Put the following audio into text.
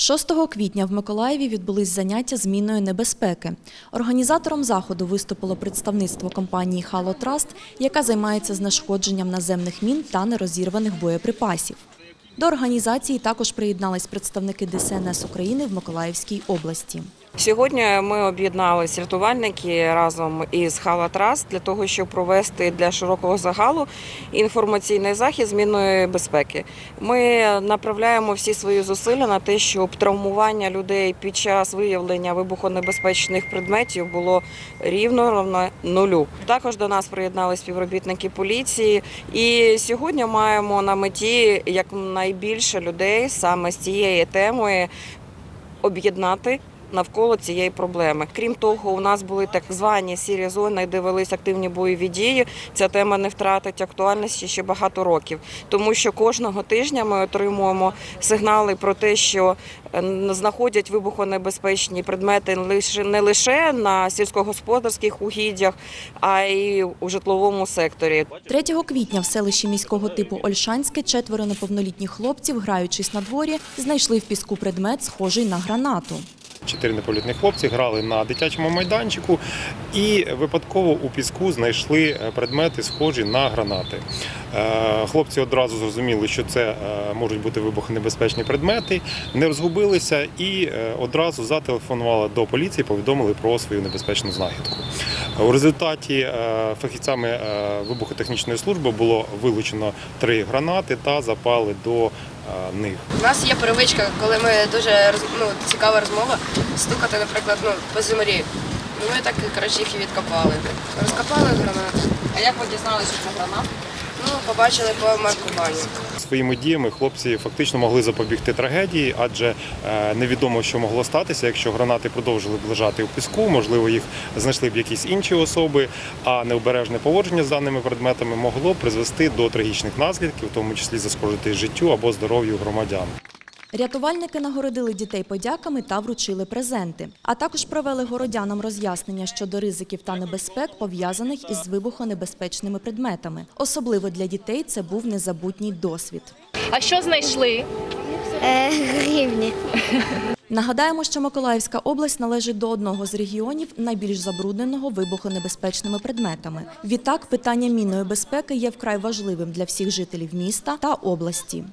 6 квітня в Миколаєві відбулись заняття зміною небезпеки. Організатором заходу виступило представництво компанії «Хало Траст», яка займається знешкодженням наземних мін та нерозірваних боєприпасів. До організації також приєднались представники ДСНС України в Миколаївській області. Сьогодні ми об'єдналися рятувальники разом із Халатрас для того, щоб провести для широкого загалу інформаційний захід змінної безпеки. Ми направляємо всі свої зусилля на те, щоб травмування людей під час виявлення вибухонебезпечних предметів було рівно равно нулю. Також до нас приєднались співробітники поліції, і сьогодні маємо на меті якнайбільше людей саме з цієї теми об'єднати навколо цієї проблеми. Крім того, у нас були так звані сірі зони, де велись активні бойові дії. Ця тема не втратить актуальності ще багато років, тому що кожного тижня ми отримуємо сигнали про те, що е, знаходять вибухонебезпечні предмети не лише на сільськогосподарських угіддях, а й у житловому секторі. 3 квітня в селищі міського типу Ольшанське четверо неповнолітніх хлопців, граючись на дворі, знайшли в піску предмет, схожий на гранату. Чотири неповнолітні хлопці грали на дитячому майданчику і випадково у піску знайшли е, предмети, схожі на гранати. Е, Хлопці одразу зрозуміли, що це е, можуть бути вибухонебезпечні предмети, не розгубилися і одразу зателефонували до поліції, повідомили про свою небезпечну знахідку. У результаті фахівцями вибухотехнічної служби було вилучено три гранати та запали до них. У нас є привичка, коли ми дуже ну, цікава розмова, стукати, наприклад, ну, по землі. Ну, Ми так коротше, їх і відкопали. Розкопали гранату. А як ви дізналися, що це гранат? Ну, побачили по маркуванню. Своїми діями хлопці фактично могли запобігти трагедії, адже е, невідомо, що могло статися, якщо гранати продовжили б лежати у піску, можливо, їх знайшли б якісь інші особи, а необережне поводження з даними предметами могло призвести до трагічних наслідків, в тому числі зашкодити життю або здоров'ю громадян. Рятувальники нагородили дітей подяками та вручили презенти, а також провели городянам роз'яснення щодо ризиків та небезпек, пов'язаних із вибухонебезпечними предметами. Особливо для дітей це був незабутній досвід. А що знайшли? Е, гривні. Нагадаємо, що Миколаївська область належить до одного з регіонів найбільш забрудненого вибухонебезпечними предметами. Відтак, питання мінної безпеки є вкрай важливим для всіх жителів міста та області.